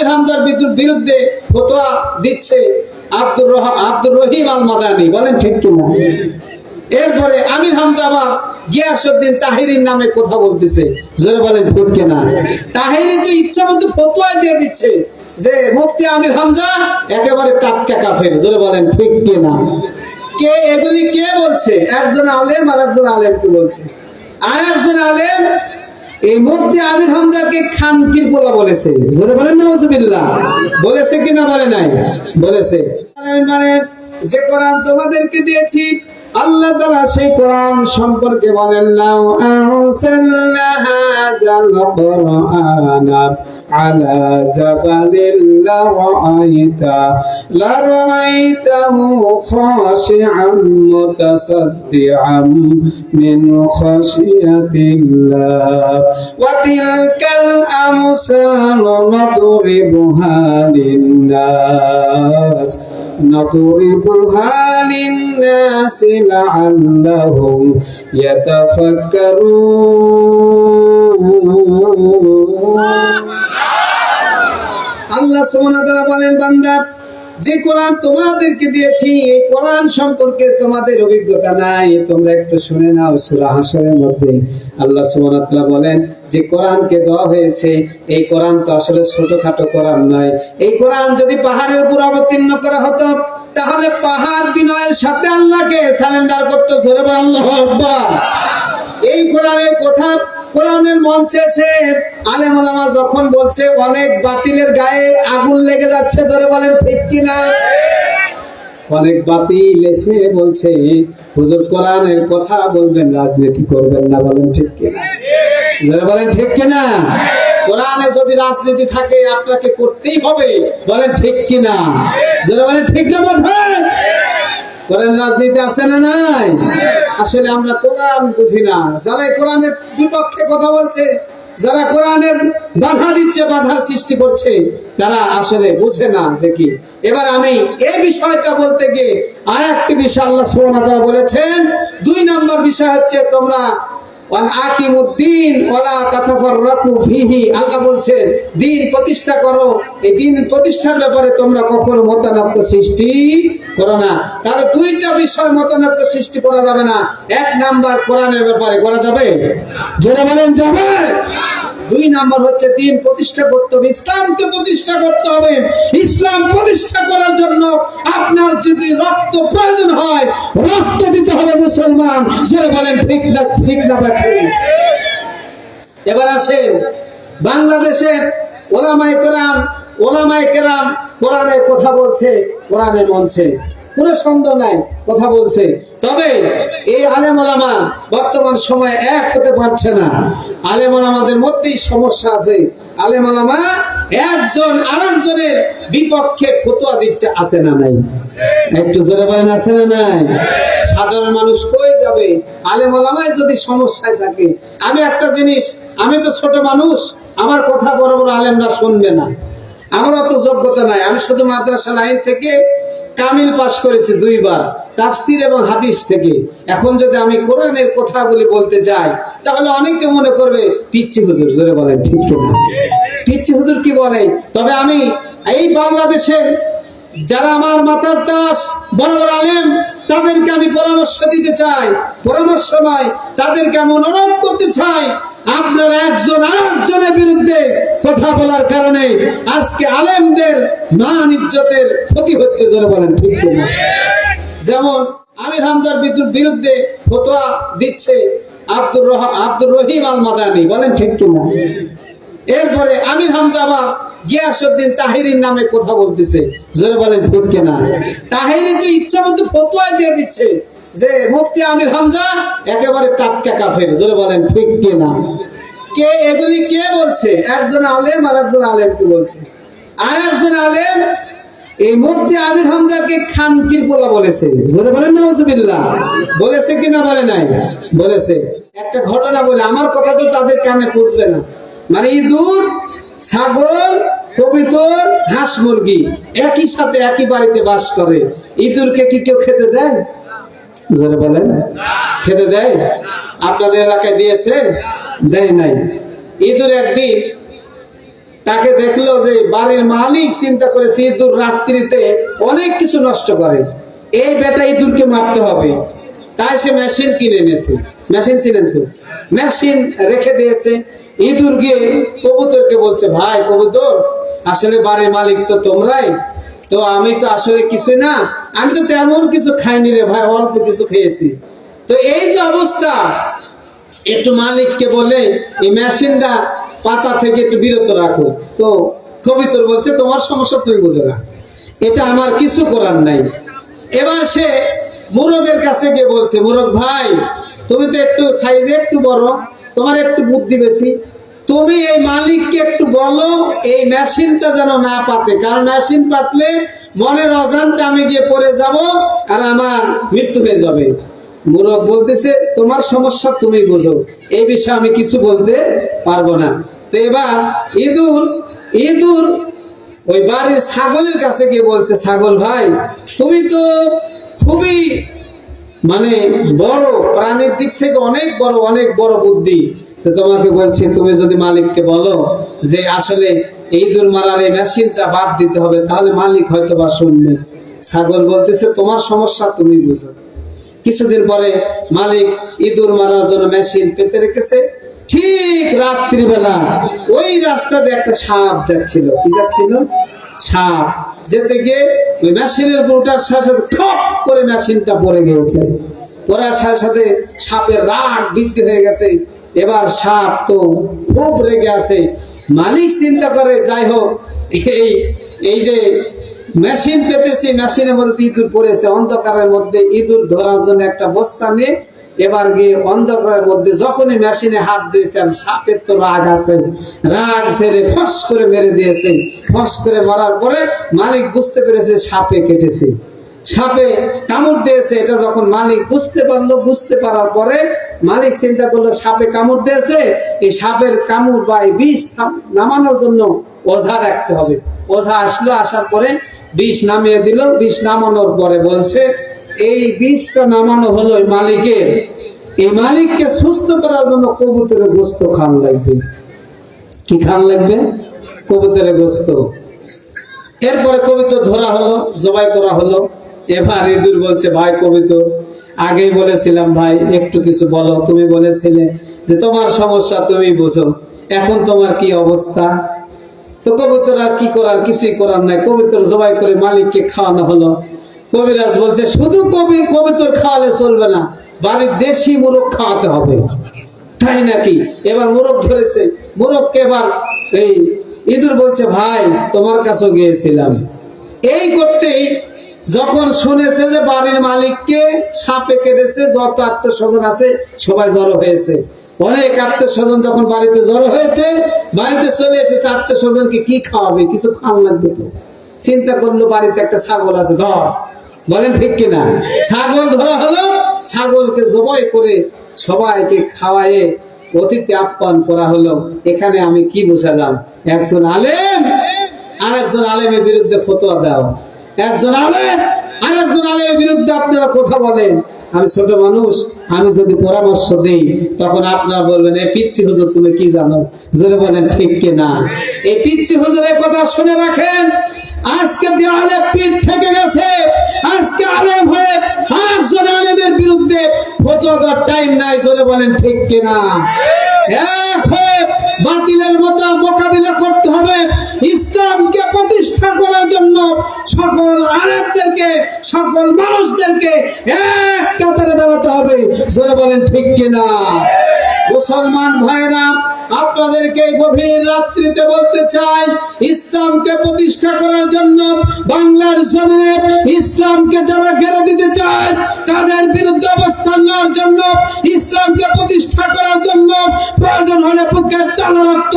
আমির হামজার বিরুদ্ধে ফতোয়া দিচ্ছে আব্দুর রহ- আব্দুর রহিম আল মাদানি বলেন ঠিক কিনা? এরপরে আমির হামজা আবার গিয়াসউদ্দিন তাহিরির নামে কথা বলতেছে। জোরে বলেন ঠিক কিনা? তাহিরি তো ইচ্ছা মতো ফতোয়া দিয়ে দিচ্ছে যে, মুফতি আমির হামজা একেবারে টাটকা কাফের। জোরে বলেন ঠিক কিনা? কে এগুলি কে বলছে? একজন আলেম আর একজন আলেম কি বলছে। আর একজন আলেম এই মুফতি আমির হামজাকে খানকির পোলা বলেছে। জোরে বলেন নওয়াজুবিল্লাহ বলেছে কিনা বলে নাই? বলেছে। মানে যে কোরআন তোমাদেরকে দিয়েছি আল্লাহ তারা সেই কোরআন সম্পর্কে বলেন, লাউ আহসান্না হাযাল কোরআনা আলা জাবালিল লারাইতা, লারাইতাহু খাশিআম মুতাসাদ্দিআম মিন খাশিয়াতিল্লাহ, ওয়া তিলকাল আমসালু নাদরিবুহা লিন-নাস, নাদরিবুহা للناس لعلهم يتفكرون আল্লাহ সুবহানাহু ওয়া তাআলা বলেন বান্দা যে কোরআন তোমাদেরকে দিয়েছি এই কোরআন সম্পর্কে তোমাদের অভিজ্ঞতা নাই তোমরা একটু শুনে নাও সূরা হাসরের মধ্যে আল্লাহ সুবহানাহু ওয়া তাআলা বলেন যে কোরআনকে দেওয়া হয়েছে এই কোরআন তো আসলে ছোটখাটো কোরআন নয় এই কোরআন যদি পাহাড়ের উপর অবতীর্ণ করা হতো তাহলে পাহাড় বিনয়ের সাথে আল্লাহকে সারেন্ডার করতো বল, আল্লাহু এই কোরআনের কথা, কোরআনের মঞ্চে এসে আলেম ওলামা যখন বলছে, অনেক বাতিলের গায়ে আগুন লেগে যাচ্ছে, ধরে বলেন, ঠিক কিনা অনেক বাতিল এসে বলছে, হুজুর কোরআনের কথা বলবেন, রাজনীতি করবেন না, বলেন, ঠিক কিনা যারা বলেন, ঠিক কিনা কোরআনে যদি রাজনীতি থাকে, আপনাকে করতেই হবে। বলেন ঠিক কিনা? যারা বলেন, ঠিক না বোধ কোরআন রাজনীতি আছে না নাই? আসলে আমরা কোরআন বুঝি না। যারা কোরআনের বিপক্ষে কথা বলছে, যারা কোরআনের বাধা দিচ্ছে, বাধা সৃষ্টি করছে, তারা আসলে বুঝে না যে কি। এবার আমি এই বিষয়টা বলতে গিয়ে আর একটি বিষয় আল্লাহ ওয়া বলেছেন। দুই নম্বর বিষয় হচ্ছে তোমরা বলছেন, দিন প্রতিষ্ঠা করো। এই দিন প্রতিষ্ঠার ব্যাপারে তোমরা কখনো সৃষ্টি করো না। কারণ দুইটা বিষয় সৃষ্টি করা যাবে না। এক নাম্বার কোরআনের ব্যাপারে করা যাবে। বলেন যাবে দুই নাম্বার হচ্ছে দিন প্রতিষ্ঠা করতে হবে, ইসলামকে প্রতিষ্ঠা করতে হবে। ইসলাম প্রতিষ্ঠা করার জন্য আপনার যদি রক্ত প্রয়োজন হয়, রক্ত দিতে হবে মুসলমান। যে বলেন, ঠিক না ঠিক না বা ঠিক এবার আসেন, বাংলাদেশের ওলামাই কেরাম ওলামাই কেরাম কোরআনের কথা বলছে, কোরআনের মঞ্চে। কোনো সন্দেহ নাই, কথা বলছে। তবে এই আলেম ওলামা বর্তমান সময়ে এক হতে পারছে না। আলেম ওলামাদের মধ্যেই সমস্যা আছে। আলেম ওলামা একজন আরেকজনের বিপক্ষে ফতোয়া দিচ্ছে, আছে না নাই? একটু জোরে বলেন, আছে না নাই? সাধারণ মানুষ কই যাবে? আলেম ওলামায় যদি সমস্যায় থাকে, আমি একটা জিনিস, আমি তো ছোট মানুষ, আমার কথা বড় বড় আলেমরা শুনবে না। আমার অত যোগ্যতা নাই। আমি শুধু মাদ্রাসা লাইন থেকে কামিল পাশ করেছি দুইবার, তাফসির এবং হাদিস থেকে। এখন যদি আমি কোরআনের কথাগুলি বলতে যাই, তাহলে অনেকে মনে করবে পিচ্ছি হুজুর, জোরে বলেন, ঠিক না পিচ্ছি হুজুর কি বলে? তবে আমি এই বাংলাদেশের যারা আমার মাথার তাস, বড় বড় আলেম, তাদেরকে আমি পরামর্শ দিতে চাই। পরামর্শ নয়, তাদেরকে আমি অনুরোধ করতে চাই আপনার একজন আরেকজনের বিরুদ্ধে কথা বলার কারণে আজকে আলেমদের মান ইজ্জতের ক্ষতি হচ্ছে জোরে বলেন ঠিক কিনা। যেমন আমির হামজার বিদ্রু- বিরুদ্ধে ফতোয়া দিচ্ছে আব্দুর রহ আব্দুর রহিম আল মাদানি বলেন ঠিক কিনা। এরপরে আমির হামজা আবার গিয়াসউদ্দিন তাহিরির নামে কথা বলতেছে জোরে বলেন ঠিক কিনা। তাহিরি তো ইচ্ছা মতো ফতোয়া দিয়ে দিচ্ছে। যে মুফতি আমির হামজা একেবারে টাটকা কাফের, জোরে বলেন, ঠিক কে না? কে এগুলি কে বলছে? একজন আলেম আর একজন আলেম কি বলছে? আর একজন আলেম এই মুফতি আমির হামজাকে খানকির পোলা বলেছে। জোরে বলেন নওয়াজুবিল্লাহ বলেছে কিনা বলে নাই? বলেছে। একটা ঘটনা বলে, আমার কথা তো তাদের কানে পুষবে না। মানে ইঁদুর, ছাগল, কবিতর, হাঁস মুরগি একই সাথে একই বাড়িতে বাস করে। ইঁদুরকে কি কেউ খেতে দেয়? জোরে বলেন। খেতে দেয়? আপনাদের এলাকায় দিয়েছে? দেয় নাই। ইঁদুর একদিন তাকে দেখল যে বাড়ির মালিক চিন্তা করেছে ইঁদুর রাত্রিতে অনেক কিছু নষ্ট করে। এই বেটা ইঁদুরকে মারতে হবে। তাই সে মেশিন কিনে এনেছে। মেশিন ছিলেন তো? মেশিন রেখে দিয়েছে। ইঁদুর গিয়ে কবুতরকে বলছে, ভাই, কবুতর, আসলে বাড়ির মালিক তো তোমরাই। তো আমি তো আসলে কিছু না, আমি তো তেমন কিছু খাইনি রে ভাই, অল্প কিছু খেয়েছি। তো এই যে অবস্থা, একটু মালিককে বলে, এই মেশিনটা পাতা থেকে একটু বিরত রাখো। তো কবিতর বলছে, তোমার সমস্যা তুমি বুঝো না। এটা আমার কিছু করার নাই। এবার সে মুরগের কাছে গিয়ে বলছে, মুরগ ভাই, তুমি তো একটু সাইজে একটু বড়, তোমার একটু বুদ্ধি বেশি তুমি এই মালিককে একটু বলো, এই মেশিনটা যেন না পাতে। কারণ মেশিন পাতলে মনের অজান্তে আমি গিয়ে পড়ে যাব আর আমার মৃত্যু হয়ে যাবে। মুরব বলতেছে, তোমার সমস্যা তুমি বোঝো। এই বিষয়ে আমি কিছু বলতে পারব না। তো এবার ইঁদুর ইঁদুর ওই বাড়ির ছাগলের কাছে গিয়ে বলছে, ছাগল ভাই, তুমি তো খুবই মানে বড়, প্রাণীর দিক থেকে অনেক বড় অনেক বড় বুদ্ধি। তো তোমাকে বলছি, তুমি যদি মালিককে বলো যে আসলে এই দূর মারার এই মেশিনটা বাদ দিতে হবে, তাহলে মালিক হয়তো বা শুনবে। ছাগল বলতেছে, তোমার সমস্যা তুমি বুঝো। কিছুদিন পরে মালিক ইঁদুর মারার জন্য মেশিন পেতে রেখেছে। ঠিক রাত্রিবেলা ওই রাস্তা দিয়ে একটা সাপ যাচ্ছিল। কি যাচ্ছিল? সাপ। যেতে গিয়ে ওই মেশিনের গরুটার সাথে সাথে ঠপ করে মেশিনটা পড়ে গিয়েছে। পড়ার সাথে সাথে সাপের রাগ বৃদ্ধি হয়ে গেছে। এবার সাপ তো খুব রেগে আছে। মালিক চিন্তা করে, যাই হোক, এই এই যে মেশিন পেতেছি, মেশিনের মধ্যে ইঁদুর পড়েছে, অন্ধকারের মধ্যে ইঁদুর ধরার জন্য একটা বস্তা নিয়ে এবার গিয়ে অন্ধকারের মধ্যে যখনই মেশিনে হাত দিয়েছেন, সাপের তো রাগ আছে। রাগ ছেড়ে ফস করে মেরে দিয়েছে ফস করে মারার পরে মালিক বুঝতে পেরেছে সাপে কেটেছে। সাপে কামড় দিয়েছে, এটা যখন মালিক বুঝতে পারল, বুঝতে পারার পরে মালিক চিন্তা করল, সাপে কামড় দিয়েছে, এই সাপের কামড় বা এই বিষ নামানোর জন্য ওঝা রাখতে হবে। ওঝা আসলো, আসার পরে বিষ নামিয়ে দিল, বিষ নামানোর পরে বলছে, এই বিষটা নামানো হলো মালিকের। এই মালিককে সুস্থ করার জন্য কবুতরে গোস্ত খান লাগবে। কি খান লাগবে? কবুতরে গোস্ত। এরপরে কবিতা ধরা হলো, জবাই করা হলো। এবার ইঁদুর বলছে, ভাই কবিতর আগেই বলেছিলাম, ভাই, একটু কিছু বলো। তুমি বলেছিলে যে, তোমার সমস্যা তুমি বুঝো। এখন তোমার কি অবস্থা? তো কবিতর আর কি করার? কিছুই করার নাই। কবিতর জবাই করে মালিককে খাওয়ানো হলো। কবিরাজ বলছে, শুধু কবি, কবিতর খাওয়ালে চলবে না। বাড়ির দেশি মুরগ খাওয়াতে হবে। তাই নাকি? এবার মোরগ ধরেছে। মোরগকে এবার এই ইঁদুর বলছে, ভাই, তোমার কাছেও গিয়েছিলাম। এই করতেই যখন শুনেছে যে বাড়ির মালিককে সাপে কেটেছে, যত আত্মস্বজন আছে, সবাই জড়ো হয়েছে। অনেক আত্মস্বজন যখন বাড়িতে জড়ো হয়েছে, বাড়িতে চলে এসেছে, আত্মস্বজনকে কি খাওয়াবে? কিছু খাওয়ান লাগবে তো। চিন্তা করল, বাড়িতে একটা ছাগল আছে, ধর। বলেন ঠিক কিনা? ছাগল ধরা হলো, ছাগলকে জবাই করে সবাইকে খাওয়ায়ে অতিথি আপ্যায়ন করা হলো। এখানে আমি কি বুঝালাম? একজন আলেম আর একজন আলেমের বিরুদ্ধে ফতোয়া দাও। একজন আলেম আর একজন আলেমের বিরুদ্ধে আপনারা কথা বলেন। আমি ছোট মানুষ, আমি যদি পরামর্শ দিই, তখন আপনারা বলবেন এই পিচ্ছি হুজুর, তুমি কি জানো? জোরে বলেন, ঠিক কিনা এই পিচ্ছি হুজুরের কথা শুনে রাখেন, আজকে দেওয়ালে পিঠ থেকে গেছে, আজকে আলেম হয়ে একজন আলেমের বিরুদ্ধে ফতোয়া দেওয়ার টাইম নাই। জোরে বলেন, ঠিক কিনা এক হয়ে বাতিলের মতো মোকাবিলা করতে হবে, ইসলামকে প্রতিষ্ঠা করার জন্য সকল আলেমদেরকে, সকল মানুষদেরকে এক কাতারে দাঁড়াতে হবে। জোরে বলেন, ঠিক কিনা? মুসলমান ভাইরা আপনাদেরকে গভীর রাত্রিতে বলতে চাই, ইসলামকে প্রতিষ্ঠা করার জন্য বাংলার জমিনে ইসলামকে যারা ঘেরে চায়, তাদের বিরুদ্ধে অবস্থান নেওয়ার জন্য, ইসলামকে প্রতিষ্ঠা করার জন্য প্রয়োজন হলে বুকের তালা রক্ত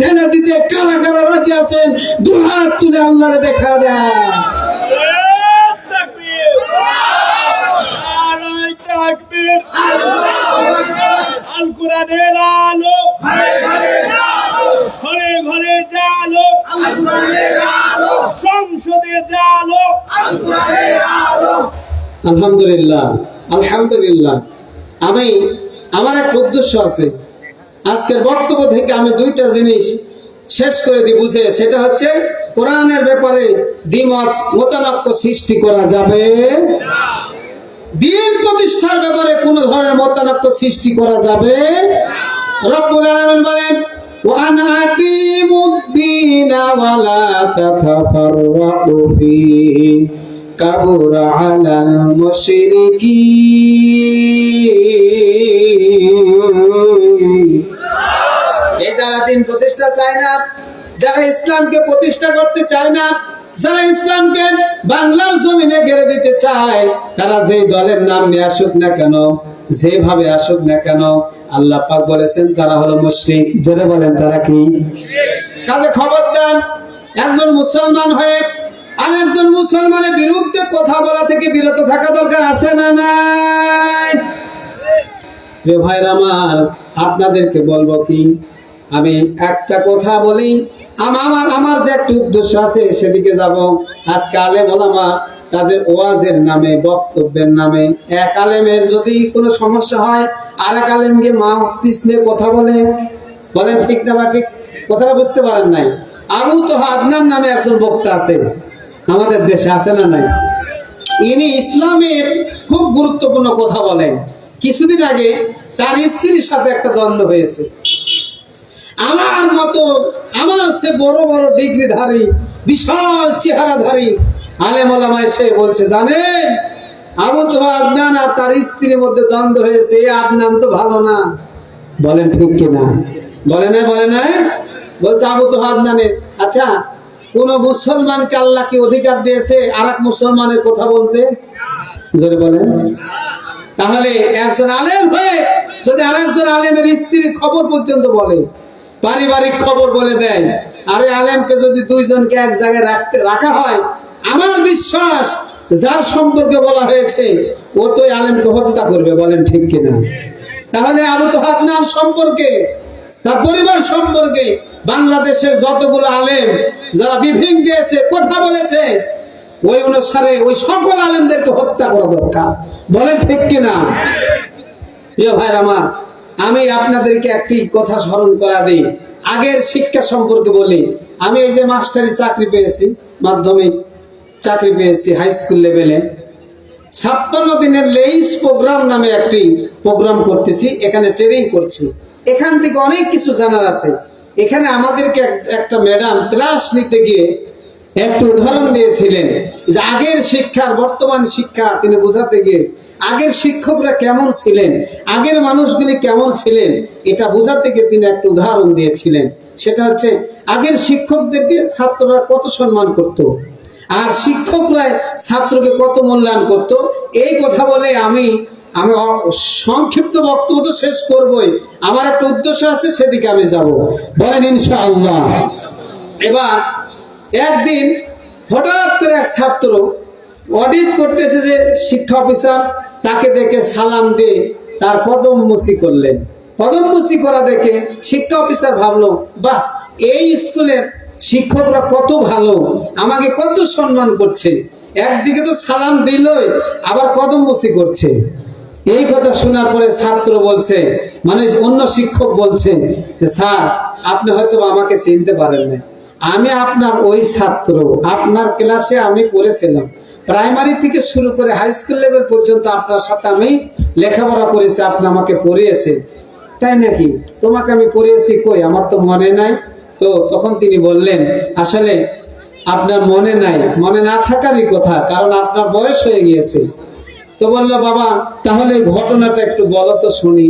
ঢেলে দিতে কারা কারা রাজি আছেন। দু হাত তুলে আল্লাহরে দেখা দেয় আল আলো। ঘরে ঘরে জালো সংসদে জালো আলহামদুলিল্লাহ আলহামদুলিল্লাহ আমি আমার এক উদ্দেশ্য আছে আজকের বক্তব্য থেকে আমি দুইটা জিনিস শেষ করে দিই বুঝে সেটা হচ্ছে কোরআনের ব্যাপারে দ্বিমত মতানক্য সৃষ্টি করা যাবে দিন প্রতিষ্ঠার ব্যাপারে কোন ধরনের মতানক্য সৃষ্টি করা যাবে রব্বুল আলামিন বলেন وأن أقيموا الدين ولا تتفرقوا فيه كبر على المشركين এই যারা দিন প্রতিষ্ঠা চায় না যারা ইসলামকে প্রতিষ্ঠা করতে চায় না যারা ইসলামকে বাংলার জমিনে গেড়ে দিতে চায় তারা যেই দলের নাম নিয়ে আসুক না কেন যেভাবে আসুক না কেন আল্লাহ পাক বলেছেন তারা হলো মুশরিক জোরে বলেন তারা কি কাজে খবর দেন একজন মুসলমান হয়ে আর একজন মুসলমানের বিরুদ্ধে কথা বলা থেকে বিরত থাকা দরকার আছে না নাই? প্রিয় ভাইরা আমার, আপনাদেরকে বলব কি? আমি একটা কথা বলি আমার আমার যে একটা উদ্দেশ্য আছে, সেদিকে যাব। আজকে আলেম ওলামা তাদের ওয়াজের নামে, বক্তব্যের নামে, এক আলেমের যদি কোনো সমস্যা হয় আর এক আলেম গিয়ে মা পিছনে কথা বলে, বলেন ঠিক না বা ঠিক? কথাটা বুঝতে পারেন নাই। আবু তো আদনান নামে একজন বক্তা আছে। আমাদের দেশে আছে না নাই? ইনি ইসলামের খুব গুরুত্বপূর্ণ কথা বলেন। কিছুদিন আগে তার স্ত্রীর সাথে একটা দ্বন্দ্ব হয়েছে। আমার মতো, আমার সে বড় বড় ডিগ্রিধারী, বিশাল চেহারাধারী আলেম ওলামা এসে বলছে, জানেন, আবু তো আদনান আর তার স্ত্রীর মধ্যে দ্বন্দ্ব হয়েছে এই আদনান তো ভালো না। বলেন, ঠিক কিনা বলে না বলে না বলছে, আবু তো আদনানের আচ্ছা কোন মুসলমানকে আল্লাহ কি অধিকার দিয়েছে? আর এক মুসলমানের কথা বলতে? জোরে বলেন। তাহলে একজন আলেম হয়ে যদি আরেকজন আলেমের স্ত্রীর খবর পর্যন্ত বলে, পারিবারিক খবর বলে দেয়, আরে আলেমকে যদি দুইজনকে এক জায়গায় রাখতে রাখা হয়, আমার বিশ্বাস যার সম্পর্কে বলা হয়েছে, ও তো ওই আলেমকে হত্যা করবে, বলেন ঠিক কিনা? তাহলে আবু তো হাতনান সম্পর্কে, তার পরিবার সম্পর্কে বাংলাদেশের যতগুলো আলেম যারা বিভিন্ন দিয়েছে কথা বলেছে, ওই অনুসারে ওই সকল আলেমদেরকে হত্যা করা দরকার। বলেন ঠিক কিনা? প্রিয় ভাইর আমার, আমি আপনাদেরকে একটি কথা স্মরণ করা দিই। আগের শিক্ষা সম্পর্কে বলি। আমি এই যে মাস্টারি চাকরি পেয়েছি, মাধ্যমিক চাকরি পেয়েছি হাই স্কুল লেভেলে। ছাপ্পান্ন দিনের লেইস প্রোগ্রাম নামে একটি প্রোগ্রাম করতেছি, এখানে ট্রেনিং করছি। এখান থেকে অনেক কিছু জানার আছে। এখানে আমাদেরকে এক- একটা ম্যাডাম ক্লাস নিতে গিয়ে একটু উদাহরণ দিয়েছিলেন যে আগের শিক্ষার বর্তমান শিক্ষা তিনি বোঝাতে গিয়ে আগের শিক্ষকরা কেমন ছিলেন, আগের মানুষগুলি কেমন ছিলেন, এটা বোঝাতে গিয়ে তিনি একটা উদাহরণ দিয়েছিলেন। সেটা হচ্ছে, আগের শিক্ষকদেরকে ছাত্ররা কত সম্মান করত, আর শিক্ষকরা ছাত্রকে কত মূল্যায়ন করত, এই কথা বলে আমি আমি সংক্ষিপ্ত বক্তব্য তো শেষ করবই। আমার একটা উদ্দেশ্য আছে, সেদিকে আমি যাব। বলেন ইনশাআল্লাহ। এবার একদিন হঠাৎ করে এক ছাত্র অডিট করতেছে যে শিক্ষা অফিসার তাকে দেখে সালাম দিয়ে তার কদম মুসি করলেন। কদম মুসি করা দেখে শিক্ষা অফিসার ভাবলো, বাহ, এই স্কুলের শিক্ষকরা কত ভালো, আমাকে কত সম্মান করছে। একদিকে তো সালাম দিলই, আবার কদম মুসি করছে। এই কথা শোনার পরে ছাত্র বলছে মানে অন্য শিক্ষক বলছে স্যার, আপনি হয়তো আমাকে চিনতে পারেন না আমি আপনার ওই ছাত্র, আপনার ক্লাসে আমি পড়েছিলাম। প্রাইমারি থেকে শুরু করে হাই স্কুল লেভেল পর্যন্ত আপনার সাথে আমি লেখাপড়া করেছি, আপনি আমাকে পড়িয়েছেন তাই নাকি? তোমাকে আমি পড়িয়েছি কই? আমার তো মনে নাই। তো তখন তিনি বললেন, আসলে আপনার মনে নাই। মনে না থাকারই কথা, কারণ আপনার বয়স হয়ে গিয়েছে। তো বলল বাবা তাহলে ঘটনাটা একটু বলো তো শুনি।